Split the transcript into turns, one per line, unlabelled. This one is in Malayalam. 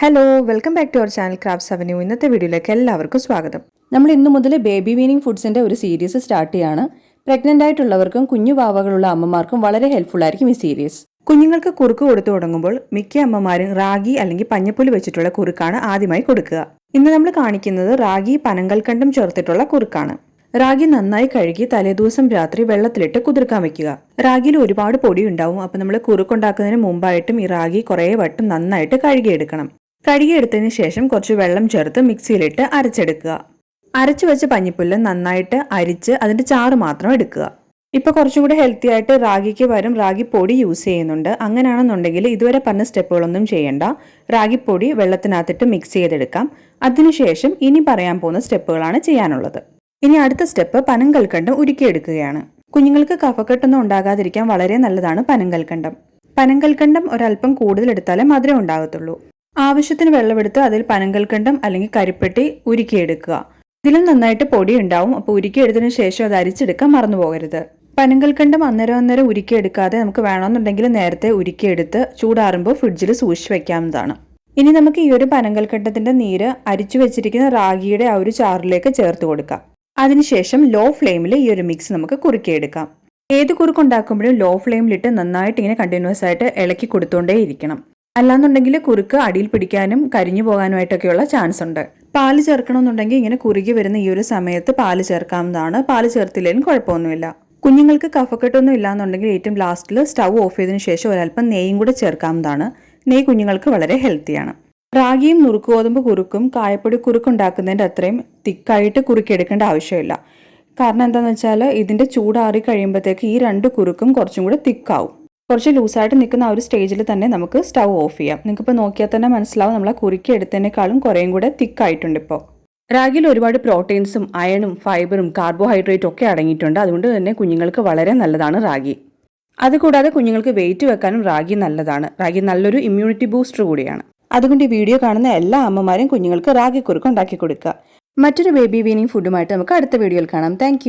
Hello welcome back to our channel crafts avenue ഇന്നത്തെ വീഡിയോയിലേക്ക് എല്ലാവർക്കും സ്വാഗതം. നമ്മൾ ഇന്നു മുതൽ ബേബി വീനിങ് ഫുഡ്സിന്റെ ഒരു സീരീസ് സ്റ്റാർട്ട് ചെയ്യാണ്. പ്രഗ്നന്റ് ആയിട്ടുള്ളവർക്കും കുഞ്ഞു പാവകളുള്ള അമ്മമാർക്കും വളരെ ഹെൽപ്ഫുൾ ആയിരിക്കും ഈ സീരീസ് കുഞ്ഞുങ്ങൾക്ക് കുറുക്ക് കൊടുത്തു തുടങ്ങുമ്പോൾ മിക്ക അമ്മമാരും റാഗി അല്ലെങ്കിൽ പഞ്ഞപ്പുല്ല് വെച്ചിട്ടുള്ള കുറുക്കാണ് ആദ്യമായി കൊടുക്കുക. ഇന്ന് നമ്മൾ കാണിക്കുന്നത് റാഗി പനങ്കൽക്കണ്ടം ചേർത്തിട്ടുള്ള കുറുക്കാണ്. റാഗി നന്നായി കഴുകി തലേദിവസം രാത്രി വെള്ളത്തിലിട്ട് കുതിർക്കാൻ വെക്കുക. റാഗിയിൽ ഒരുപാട് പൊടി ഉണ്ടാവും. അപ്പൊ നമ്മൾ കുറുക്കുണ്ടാക്കുന്നതിന് മുമ്പായിട്ടും ഈ റാഗി കുറേ വട്ടം നന്നായിട്ട് കഴുകിയെടുക്കണം. കഴുകിയെടുത്തതിന് ശേഷം കുറച്ച് വെള്ളം ചേർത്ത് മിക്സിയിലിട്ട് അരച്ചെടുക്കുക. അരച്ചു വെച്ച പഞ്ഞിപ്പുല്ല് നന്നായിട്ട് അരിച്ച് അതിന്റെ ചാറ് മാത്രം എടുക്കുക. ഇപ്പൊ കുറച്ചും കൂടെ ഹെൽത്തി ആയിട്ട് റാഗിക്ക് പകരം റാഗി പൊടി യൂസ് ചെയ്യുന്നുണ്ട്. അങ്ങനെയാണെന്നുണ്ടെങ്കിൽ ഇതുവരെ പറഞ്ഞ സ്റ്റെപ്പുകളൊന്നും ചെയ്യേണ്ട. റാഗിപ്പൊടി വെള്ളത്തിനകത്തിട്ട് മിക്സ് ചെയ്തെടുക്കാം. അതിനുശേഷം ഇനി പറയാൻ പോകുന്ന സ്റ്റെപ്പുകളാണ് ചെയ്യാനുള്ളത്. ഇനി അടുത്ത സ്റ്റെപ്പ് പനങ്കൽക്കണ്ടം ഉരുക്കിയെടുക്കുകയാണ്. കുഞ്ഞുങ്ങൾക്ക് കഫക്കെട്ടൊന്നും ഉണ്ടാകാതിരിക്കാൻ വളരെ നല്ലതാണ് പനങ്കൽക്കണ്ടം. പനങ്കൽക്കണ്ടം ഒരല്പം കൂടുതൽ എടുത്താലേ മധുരം ഉണ്ടാകത്തുള്ളൂ. ആവശ്യത്തിന് വെള്ളമെടുത്ത് അതിൽ പനങ്കൽക്കണ്ടം അല്ലെങ്കിൽ കരിപ്പെട്ടി ഉരുക്കിയെടുക്കുക. ഇതിലും നന്നായിട്ട് പൊടി ഉണ്ടാവും അപ്പോൾ ഉരുക്കിയെടുത്തതിന് ശേഷം അത് അരിച്ചെടുക്കാൻ മറന്നു പോകരുത് പനങ്കൽക്കണ്ടം അന്നേരം അന്നേരം ഉരുക്കിയെടുക്കാതെ നമുക്ക് വേണമെന്നുണ്ടെങ്കിൽ നേരത്തെ ഉരുക്കിയെടുത്ത് ചൂടാറുമ്പോൾ ഫ്രിഡ്ജിൽ സൂക്ഷിച്ച് വെക്കാവുന്നതാണ്. ഇനി നമുക്ക് ഈ ഒരു പനങ്കൽക്കണ്ടത്തിന്റെ നീര് അരിച്ചു വെച്ചിരിക്കുന്ന റാഗിയുടെ ആ ഒരു ചാറിലേക്ക് ചേർത്ത് കൊടുക്കാം. അതിനുശേഷം ലോ ഫ്ലെയിമിൽ ഈ ഒരു മിക്സ് നമുക്ക് കുറുക്കിയെടുക്കാം. ഏത് കുറുക്കുണ്ടാക്കുമ്പോഴും ലോ ഫ്ലെയിമിലിട്ട് നന്നായിട്ട് ഇങ്ങനെ കണ്ടിന്യൂസ് ആയിട്ട് ഇളക്കി കൊടുത്തുകൊണ്ടേ ഇരിക്കണം അല്ലാന്നുണ്ടെങ്കിൽ കുറുക്ക് അടിയിൽ പിടിക്കാനും കരിഞ്ഞു പോകാനുമായിട്ടൊക്കെയുള്ള ചാൻസ് ഉണ്ട്. പാൽ ചേർക്കണമെന്നുണ്ടെങ്കിൽ ഇങ്ങനെ കുറുകി വരുന്ന ഈ ഒരു സമയത്ത് പാൽ ചേർക്കാവുന്നതാണ്. പാൽ ചേർത്തില്ലെങ്കിലും കുഴപ്പമൊന്നുമില്ല. കുഞ്ഞുങ്ങൾക്ക് കഫക്കെട്ടൊന്നും ഇല്ലാന്നുണ്ടെങ്കിൽ ഏറ്റവും ലാസ്റ്റിൽ സ്റ്റൗ ഓഫ് ചെയ്തതിനു ശേഷം ഒരല്പം നെയ്യും കൂടെ ചേർക്കാവുന്നതാണ്. നെയ്യ് കുഞ്ഞുങ്ങൾക്ക് വളരെ ഹെൽത്തിയാണ് റാഗിയും നുറുക്കുഗോതമ്പ് കുറുക്കും കായപ്പൊടി കുറുക്കുണ്ടാക്കുന്നതിന്റെ അത്രയും തിക്കായിട്ട് കുറുക്കിയെടുക്കേണ്ട ആവശ്യമില്ല. കാരണം എന്താണെന്ന് വെച്ചാൽ ഇതിന്റെ ചൂടാറി കഴിയുമ്പോഴത്തേക്ക് ഈ രണ്ട് കുറുക്കും കുറച്ചും കൂടെ തിക്കാവും. കുറച്ച് ലൂസായിട്ട് നിൽക്കുന്ന ആ ഒരു സ്റ്റേജിൽ തന്നെ നമുക്ക് സ്റ്റൗ ഓഫ് ചെയ്യാം. നിങ്ങൾക്കിപ്പോൾ നോക്കിയാൽ തന്നെ മനസ്സിലാവും നമ്മൾ ആ കുറുക്കി എടുത്തതിനേക്കാളും കുറേയും കൂടെ തിക്കായിട്ടുണ്ട് ഇപ്പോൾ. റാഗിൽ ഒരുപാട് പ്രോട്ടീൻസും അയണും ഫൈബറും കാർബോഹൈഡ്രേറ്റും ഒക്കെ അടങ്ങിയിട്ടുണ്ട്. അതുകൊണ്ട് തന്നെ കുഞ്ഞുങ്ങൾക്ക് വളരെ നല്ലതാണ് റാഗി. അതുകൂടാതെ കുഞ്ഞുങ്ങൾക്ക് വെയിറ്റ് വെക്കാനും റാഗി നല്ലതാണ്. റാഗി നല്ലൊരു ഇമ്മ്യൂണിറ്റി ബൂസ്റ്റർ കൂടിയാണ്. അതുകൊണ്ട് ഈ വീഡിയോ കാണുന്ന എല്ലാ അമ്മമാരും കുഞ്ഞുങ്ങൾക്ക് റാഗി കുറുക്ക് ഉണ്ടാക്കി കൊടുക്കുക. മറ്റൊരു ബേബി വീനിങ് ഫുഡുമായിട്ട് നമുക്ക് അടുത്ത വീഡിയോയിൽ കാണാം. താങ്ക്